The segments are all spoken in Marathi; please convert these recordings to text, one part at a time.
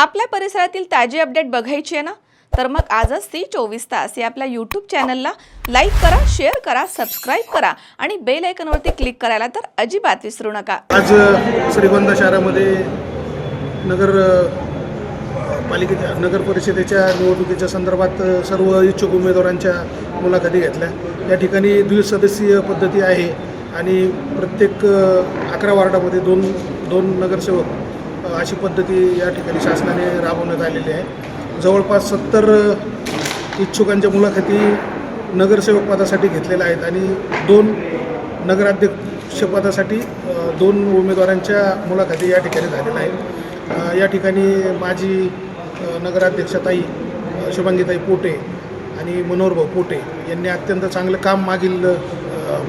आपल्या परिसरातील ताजी अपडेट बघायची आहे ना? तर मग आजच ती चोवीस तास या आपल्या यूट्यूब चॅनलला लाईक करा शेअर करा सबस्क्राईब करा आणि बेल आयकनवरती क्लिक करायला तर अजिबात विसरू नका. आज श्रीगोंदा शहरामध्ये नगर पालिकेच्या नगर परिषदेच्या निवडणुकीच्या संदर्भात सर्व इच्छुक उमेदवारांच्या मुलाखती घेतल्या. या ठिकाणी द्विसदस्यीय पद्धती आहे आणि प्रत्येक अकरा वार्डामध्ये दोन दोन नगरसेवक अशी पद्धती या ठिकाणी शासनाने राबवण्यात आलेली आहे. जवळपास सत्तर इच्छुकांच्या मुलाखती नगरसेवक पदासाठी घेतलेल्या आहेत आणि दोन नगराध्यक्षपदासाठी दोन उमेदवारांच्या मुलाखती या ठिकाणी झालेल्या आहेत. या ठिकाणी माजी नगराध्यक्षताई शुभांगीताई पोटे आणि मनोहरभाऊ पोटे यांनी अत्यंत चांगलं काम मागील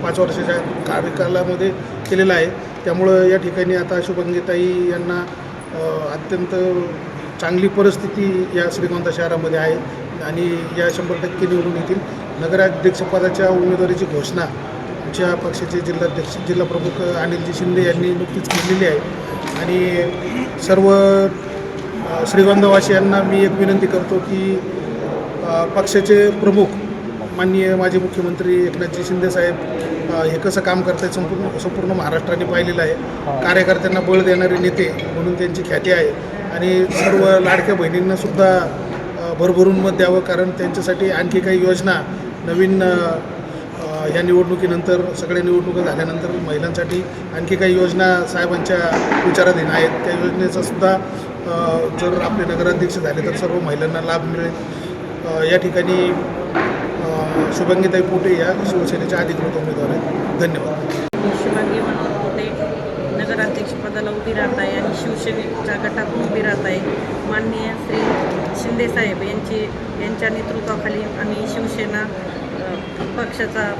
पाच वर्षाच्या कार्यकालामध्ये केलेलं आहे. त्यामुळं या ठिकाणी आता शुभांगीताई यांना अत्यंत चांगली परिस्थिती या श्रीगोंदा शहरामध्ये आहे आणि या शंभर टक्के निवडून येतील. नगराध्यक्षपदाच्या उमेदवारीची घोषणा आमच्या पक्षाचे जिल्हाध्यक्ष जिल्हाप्रमुख अनिलजी शिंदे यांनी नुकतीच केलेली आहे. आणि सर्व श्रीगोंदावासियांना मी एक विनंती करतो की पक्षाचे प्रमुख माननीय माजी मुख्यमंत्री एकनाथजी शिंदेसाहेब साहेब हे कसं काम करत आहेत संपूर्ण संपूर्ण महाराष्ट्राने पाहिलेलं आहे. कार्यकर्त्यांना बळ देणारे नेते म्हणून त्यांची ख्याती आहे. आणि सर्व लाडक्या बहिणींना सुद्धा भरभरून मत द्यावं कारण त्यांच्यासाठी आणखी काही योजना नवीन अ, अ, या निवडणुकीनंतर सगळ्या निवडणुका झाल्यानंतर महिलांसाठी आणखी काही योजना साहेबांच्या विचाराधीन आहेत. त्या योजनेचा सुद्धा जर आपले नगराध्यक्ष झाले तर सर्व महिलांना लाभ मिळेल. या ठिकाणी शुभंगीताई पोटे या शिवसेनेच्या अधिकृत उमेदवार आहेत. धन्यवाद. शिवांगी मनोहर पोटे नगराध्यक्षपदाला उभी राहत आहे आणि शिवसेनेच्या गटातून उभी राहत आहे माननीय श्री शिंदेसाहेब यांची यांच्या नेतृत्वाखाली आम्ही शिवसेना पक्षाचा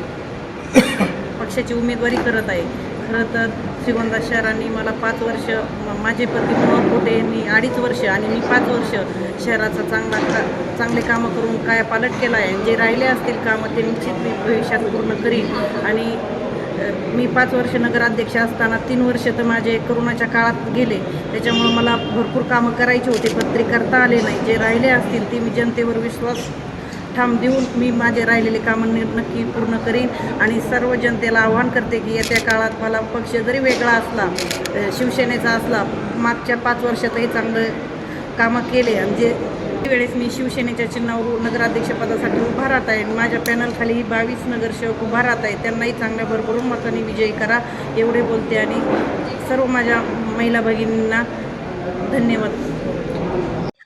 पक्षाची उमेदवारी करत आहे. खरं तर श्रीगोंदा शहरांनी मला पाच वर्ष म- माझे पती मनोहर कोटे यांनी अडीच वर्ष आणि मी पाच वर्ष शहराचा चांगला का चांगले कामं करून काय पालट केला आहे. जे राहिले असतील कामं ते निश्चित मी भविष्यात पूर्ण करीन. आणि मी पाच वर्ष नगराध्यक्ष असताना तीन वर्ष तर माझे करोनाच्या काळात गेले. त्याच्यामुळं मला भरपूर कामं करायची होती पण ते करता आले नाही. जे राहिले असतील ते मी जनतेवर विश्वास ठाम देऊन मी माझे राहिलेले कामं नक्की पूर्ण करीन आणि सर्व जनतेला आवाहन करते की येत्या काळात मला पक्ष जरी वेगळा असला शिवसेनेचा असला मागच्या पाच वर्षातही चांगलं कामं केले आणि जे वेळेस मी शिवसेनेच्या चिन्हावर नगराध्यक्षपदासाठी उभा राहत आहे आणि माझ्या पॅनलखाली ही बावीस नगरसेवक उभा राहत आहे त्यांनाही चांगल्या भरभरून मताने विजयी करा एवढे बोलते आणि सर्व माझ्या महिला भगिनींना धन्यवाद.